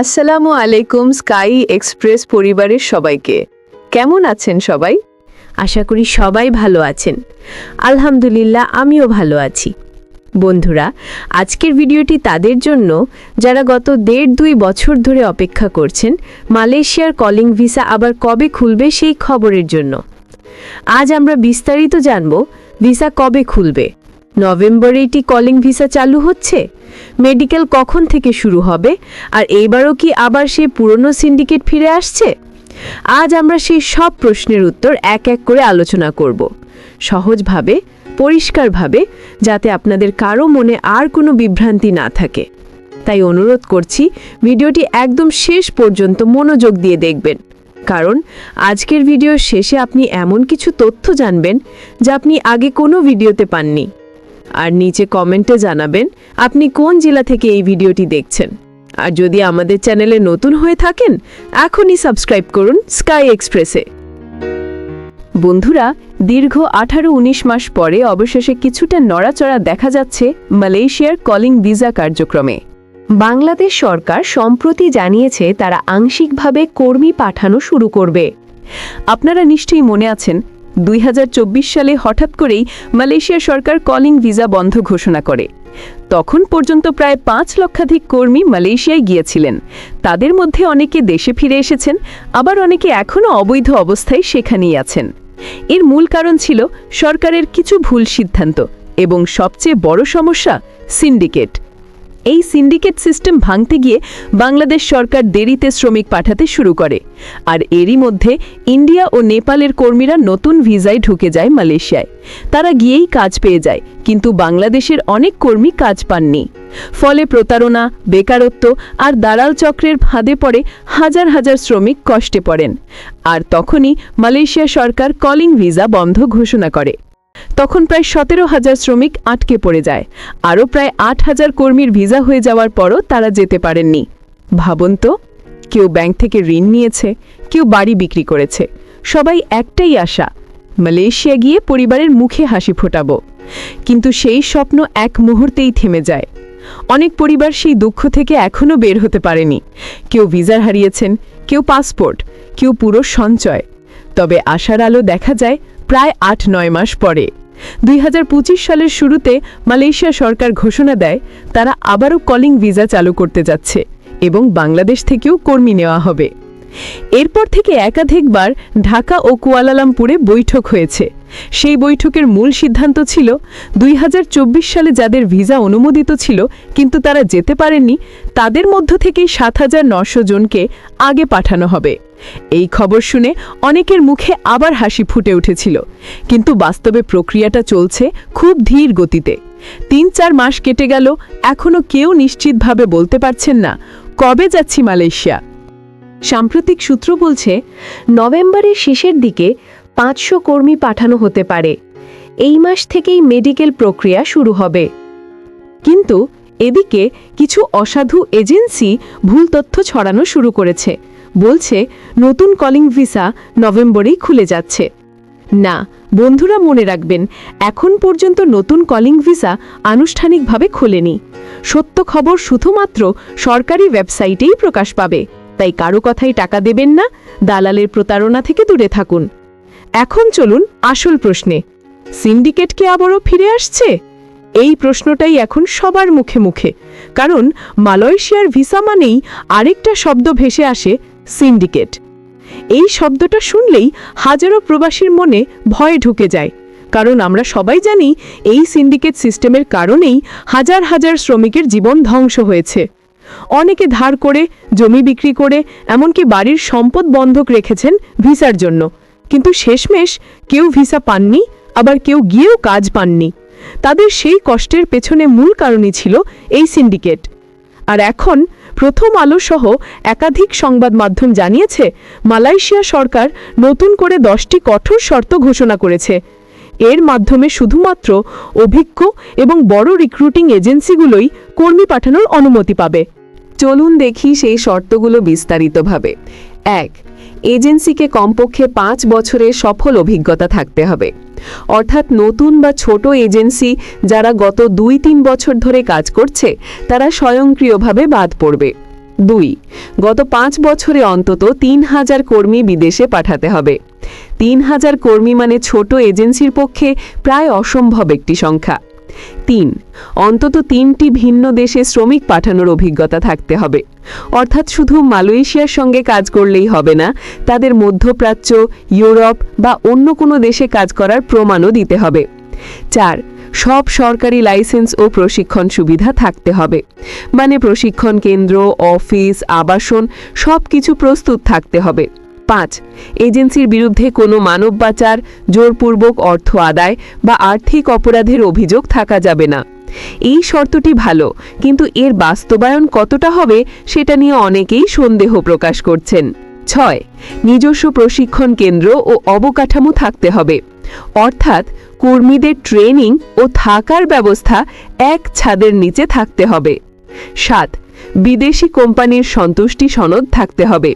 আসসালামু আলাইকুম sky express পরিবারের সবাইকে। কেমন আছেন সবাই? আশা করি সবাই ভালো আছেন। আলহামদুলিল্লাহ, আমিও ভালো আছি। বন্ধুরা, আজকের ভিডিওটি তাদের জন্য, যারা গত দেড় দুই বছর ধরে অপেক্ষা করছেন, মালয়েশিয়ার কলিং ভিসা আবার কবে খুলবে সেই খবরের জন্য। আজ আমরা বিস্তারিত জানব, ভিসা কবে খুলবে। নভেম্বরে এটি কলিং ভিসা চালু হচ্ছে? মেডিকেল কখন থেকে শুরু হবে? আর এইবারও কি আবার সেই পুরনো সিন্ডিকেট ফিরে আসছে? আজ আমরা সেই সব প্রশ্নের উত্তর এক এক করে আলোচনা করব। সহজভাবে, পরিষ্কারভাবে, যাতে আপনাদের কারও মনে আর কোনো বিভ্রান্তি না থাকে। তাই অনুরোধ করছি, ভিডিওটি একদম শেষ পর্যন্ত মনোযোগ দিয়ে দেখবেন। কারণ, আজকের ভিডিওর শেষে আপনি এমন কিছু তথ্য জানবেন যা আপনি আগে কোনো ভিডিওতে পাননি। আর নিচে কমেন্টে জানাবেন আপনি কোন জেলা থেকে এই ভিডিওটি দেখছেন। আর যদি আমাদের চ্যানেলে নতুন হয়ে থাকেন, এখনই সাবস্ক্রাইব করুন স্কাই এক্সপ্রেসে। বন্ধুরা, দীর্ঘ আঠারো উনিশ মাস পরে অবশেষে কিছুটা নড়াচড়া দেখা যাচ্ছে মালয়েশিয়ার কলিং ভিসা কার্যক্রমে। বাংলাদেশ সরকার সম্প্রতি জানিয়েছে তারা আংশিকভাবে কর্মী পাঠানো শুরু করবে। আপনারা নিশ্চয়ই মনে আছেন দুই হাজার চব্বিশ সালে হঠাৎ করেই মালয়েশিয়া সরকার কলিং ভিসা বন্ধ ঘোষণা করে। তখন পর্যন্ত প্রায় পাঁচ লক্ষাধিক কর্মী মালয়েশিয়ায় গিয়েছিলেন। তাদের মধ্যে অনেকে দেশে ফিরে এসেছেন, আবার অনেকে এখনও অবৈধ অবস্থায় সেখানেই আছেন। এর মূল কারণ ছিল সরকারের কিছু ভুল সিদ্ধান্ত এবং সবচেয়ে বড় সমস্যা সিন্ডিকেট। এই সিন্ডিকেট সিস্টেম ভাঙতে গিয়ে বাংলাদেশ সরকার দেরিতে শ্রমিক পাঠাতে শুরু করে। আর এরই মধ্যে ইন্ডিয়া ও নেপালের কর্মীরা নতুন ভিসায় ঢুকে যায় মালয়েশিয়ায়। তারা গিয়েই কাজ পেয়ে যায়, কিন্তু বাংলাদেশের অনেক কর্মী কাজ পাননি। ফলে প্রতারণা, বেকারত্ব আর দালাল চক্রের ফাঁদে পড়ে হাজার হাজার শ্রমিক কষ্টে পড়েন। আর তখনই মালয়েশিয়া সরকার কলিং ভিসা বন্ধ ঘোষণা করে। তখন প্রায় সতেরো হাজার শ্রমিক আটকে পড়ে যায়। আরও প্রায় আট হাজার কর্মীর ভিসা হয়ে যাওয়ার পরও তারা যেতে পারেননি। ভাবুন তো, কেউ ব্যাংক থেকে ঋণ নিয়েছে, কেউ বাড়ি বিক্রি করেছে। সবাই একটাই আশা, মালয়েশিয়া গিয়ে পরিবারের মুখে হাসি ফোটাবো। কিন্তু সেই স্বপ্ন এক মুহূর্তেই থেমে যায়। অনেক পরিবার সেই দুঃখ থেকে এখনও বের হতে পারেনি। কেউ ভিসার হারিয়েছেন, কেউ পাসপোর্ট, কেউ পুরো সঞ্চয়। তবে আশার আলো দেখা যায় প্রায় আট নয় মাস পরে। দুই হাজার পঁচিশ সালের শুরুতে মালয়েশিয়া সরকার ঘোষণা দেয়, তারা আবারও কলিং ভিসা চালু করতে যাচ্ছে এবং বাংলাদেশ থেকেও কর্মী নেওয়া হবে। এরপর থেকে একাধিকবার ঢাকা ও কুয়ালালামপুরে বৈঠক হয়েছে। সেই বৈঠকের মূল সিদ্ধান্ত ছিল, দুই হাজার চব্বিশ সালে যাদের ভিসা অনুমোদিত ছিল কিন্তু তারা যেতে পারেননি, তাদের মধ্য থেকেই সাত হাজার জনকে আগে পাঠানো হবে। এই খবর শুনে অনেকের মুখে আবার হাসি ফুটে উঠেছিল। কিন্তু বাস্তবে প্রক্রিয়াটা চলছে খুব ধীর গতিতে। তিন চার মাস কেটে গেল এখনও কেউ নিশ্চিতভাবে বলতে পারছেন না, কবে যাচ্ছি মালয়েশিয়া? সাম্প্রতিক সূত্র বলছে, নভেম্বরের শেষের দিকে পাঁচশো কর্মী পাঠানো হতে পারে। এই মাস থেকেই মেডিকেল প্রক্রিয়া শুরু হবে। কিন্তু এদিকে কিছু অসাধু এজেন্সি ভুল তথ্য ছড়ানো শুরু করেছে। বলছে, নতুন কলিং ভিসা নভেম্বরেই খুলে যাচ্ছে। না, বন্ধুরা মনে রাখবেন, এখন পর্যন্ত নতুন কলিং ভিসা আনুষ্ঠানিকভাবে খোলেনি। সত্য খবর শুধুমাত্র সরকারি ওয়েবসাইটেই প্রকাশ পাবে। তাই কারও কথাই টাকা দেবেন না, দালালের প্রতারণা থেকে দূরে থাকুন। এখন চলুন আসল প্রশ্নে। সিন্ডিকেট কি আবারও ফিরে আসছে? এই প্রশ্নটাই এখন সবার মুখে মুখে। কারণ মালয়েশিয়ার ভিসা মানেই আরেকটা শব্দ ভেসে আসে, সিন্ডিকেট। এই শব্দটা শুনলেই হাজারো প্রবাসীর মনে ভয় ঢুকে যায়। কারণ আমরা সবাই জানি এই সিন্ডিকেট সিস্টেমের কারণেই হাজার হাজার শ্রমিকের জীবন ধ্বংস হয়েছে। অনেকে ধার করে, জমি বিক্রি করে, এমনকি বাড়ির সম্পদ বন্ধক রেখেছেন ভিসার জন্য। কিন্তু শেষমেশ কেউ ভিসা পাননি, আবার কেউ গিয়েও কাজ পাননি। তাদের সেই কষ্টের পেছনে মূল কারণই ছিল এই সিন্ডিকেট। আর এখন প্রথম আলো সহ একাধিক সংবাদ মাধ্যম জানিয়েছে, মালয়েশিয়া সরকার নতুন করে দশটি কঠোর শর্ত ঘোষণা করেছে। এর মাধ্যমে শুধুমাত্র অভিজ্ঞ এবং বড় রিক্রুটিং এজেন্সিগুলোই কর্মী পাঠানোর অনুমতি পাবে। চলুন দেখি সেই শর্তগুলো বিস্তারিতভাবে। এক, এজেন্সিকে কমপক্ষে পাঁচ বছরের সফল অভিজ্ঞতা থাকতে হবে। অর্থাৎ নতুন বা ছোট এজেন্সি যারা গত দুই তিন বছর ধরে কাজ করছে, তারা স্বয়ংক্রিয়ভাবে বাদ পড়বে। দুই, গত পাঁচ বছরে অন্তত তিন হাজার কর্মী বিদেশে পাঠাতে হবে। তিন হাজার কর্মী মানে ছোট এজেন্সির পক্ষে প্রায় অসম্ভব একটি সংখ্যা। তিন, অন্তত তিনটি ভিন্ন দেশে শ্রমিক পাঠানোর অভিজ্ঞতা থাকতে হবে। অর্থাৎ শুধু মালয়েশিয়ার সঙ্গে কাজ করলেই হবে না, তাদের মধ্যপ্রাচ্য, ইউরোপ বা অন্য কোনো দেশে কাজ করার প্রমাণও দিতে হবে। চার, সব সরকারি লাইসেন্স ও প্রশিক্ষণ সুবিধা থাকতে হবে। মানে প্রশিক্ষণ কেন্দ্র, অফিস, আবাসন সব কিছু প্রস্তুত থাকতে হবে। পাঁচ। এজেন্সির বিরুদ্ধে কোনো মানব পাচার, জোরপূর্বক অর্থ আদায় বা আর্থিক অপরাধের অভিযোগ থাকা যাবে না। এই শর্তটি ভালো, কিন্তু এর বাস্তবায়ন কতটা হবে সেটা নিয়ে অনেকেই সন্দেহ প্রকাশ করছেন। ছয়। নিজস্ব প্রশিক্ষণ কেন্দ্র ও অবকাঠামো থাকতে হবে। অর্থাৎ কর্মীদের ট্রেনিং ও থাকার ব্যবস্থা এক ছাদের নিচে থাকতে হবে। সাত। বিদেশি কোম্পানির সন্তুষ্টি সনদ থাকতে হবে।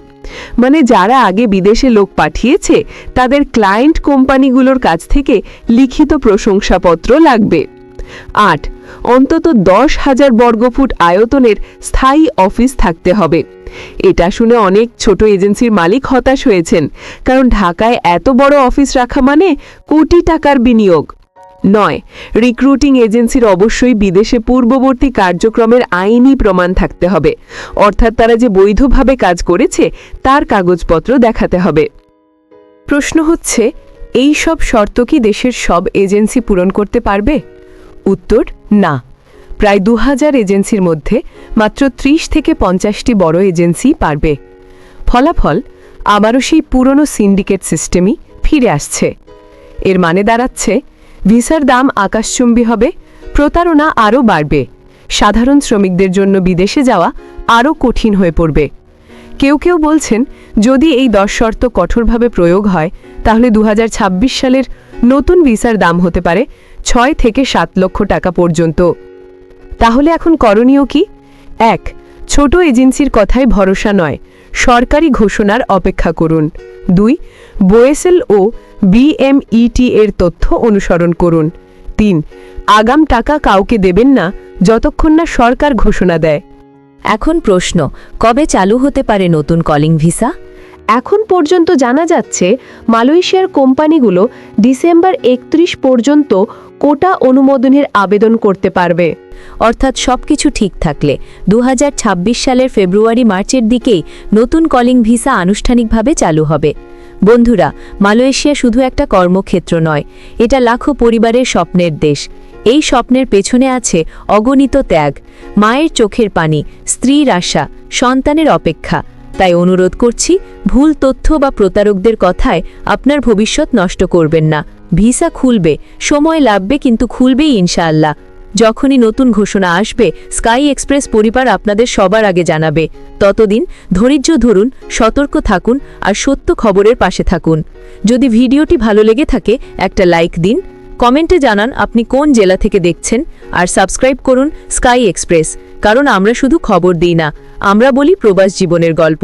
মানে যারা আগে বিদেশে লোক পাঠিয়েছে, তাদের ক্লায়েন্ট কোম্পানিগুলোর কাছ থেকে লিখিত প্রশংসাপত্র লাগবে। আট, অন্তত দশ হাজার বর্গফুট আয়তনের স্থায়ী অফিস থাকতে হবে। এটা শুনে অনেক ছোট এজেন্সির মালিক হতাশ হয়েছেন, কারণ ঢাকায় এত বড় অফিস রাখা মানে কোটি টাকার বিনিয়োগ। নয় রিক্রুটিং এজেন্সির অবশ্যই বিদেশে পূর্ববর্তী কার্যক্রমের আইনি প্রমাণ থাকতে হবে। অর্থাৎ তারা যে বৈধভাবে কাজ করেছে, তার কাগজপত্র দেখাতে হবে। প্রশ্ন হচ্ছে, এই সব শর্ত কি দেশের সব এজেন্সি পূরণ করতে পারবে? উত্তর, না। প্রায় দু হাজার এজেন্সির মধ্যে মাত্র ত্রিশ থেকে পঞ্চাশটি বড় এজেন্সি পারবে। ফলাফল, আবারও সেই পুরনো সিন্ডিকেট সিস্টেমই ফিরে আসছে। এর মানে দাঁড়াচ্ছে ভিসার দাম আকাশচুম্বী হবে, প্রতারণা আরও বাড়বে। সাধারণ শ্রমিকদের জন্য বিদেশে যাওয়া আরও কঠিন হয়ে পড়বে। কেউ কেউ বলছেন, যদি এই দশ শর্ত কঠোরভাবে প্রয়োগ হয়, তাহলে দু হাজার ছাব্বিশ সালের নতুন ভিসার দাম হতে পারে ছয় থেকে সাত লক্ষ টাকা পর্যন্ত। তাহলে এখন করণীয় কি? এক, ছোট এজেন্সির কথায় ভরসা নয়, সরকারি ঘোষণার অপেক্ষা করুন। দুই বোয়েসেল ও বিএমইটি এর তথ্য অনুসরণ করুন। তিন আগাম টাকা কাউকে দেবেন না যতক্ষণ না সরকার ঘোষণা দেয়। এখন প্রশ্ন কবে চালু হতে পারে নতুন কলিং ভিসা এখন পর্যন্ত জানা যাচ্ছে মালয়েশিয়ার কোম্পানিগুলো ডিসেম্বর একত্রিশ পর্যন্ত কোটা অনুমোদনের আবেদন করতে পারবে। অর্থাৎ সবকিছু ঠিক থাকলে দু হাজার ছাব্বিশ সালের ফেব্রুয়ারি মার্চের দিকেই নতুন কলিং ভিসা আনুষ্ঠানিকভাবে চালু হবে। বন্ধুরা, মালয়েশিয়া শুধু একটা কর্মক্ষেত্র নয়, এটা লাখো পরিবারের স্বপ্নের দেশ। এই স্বপ্নের পেছনে আছে অগণিত ত্যাগ, মায়ের চোখের পানি, স্ত্রীর আশা, সন্তানের অপেক্ষা। তাই অনুরোধ করছি, ভুল তথ্য বা প্রতারকদের কথায় আপনার ভবিষ্যৎ নষ্ট করবেন না। ভিসা খুলবে, সময় লাগবে কিন্তু খুলবেই ইনশাআল্লাহ। যখনই নতুন ঘোষণা আসবে, স্কাই এক্সপ্রেস পরিবার আপনাদের সবার আগে জানাবে। ততদিন ধৈর্য ধরুন, সতর্ক থাকুন আর সত্য খবরের পাশে থাকুন। যদি ভিডিওটি ভালো লেগে থাকে, একটা লাইক দিন, কমেন্টে জানান আপনি কোন জেলা থেকে দেখছেন আর সাবস্ক্রাইব করুন স্কাই এক্সপ্রেস, কারণ আমরা শুধু খবর দিই না, আমরা বলি প্রবাস জীবনের গল্প।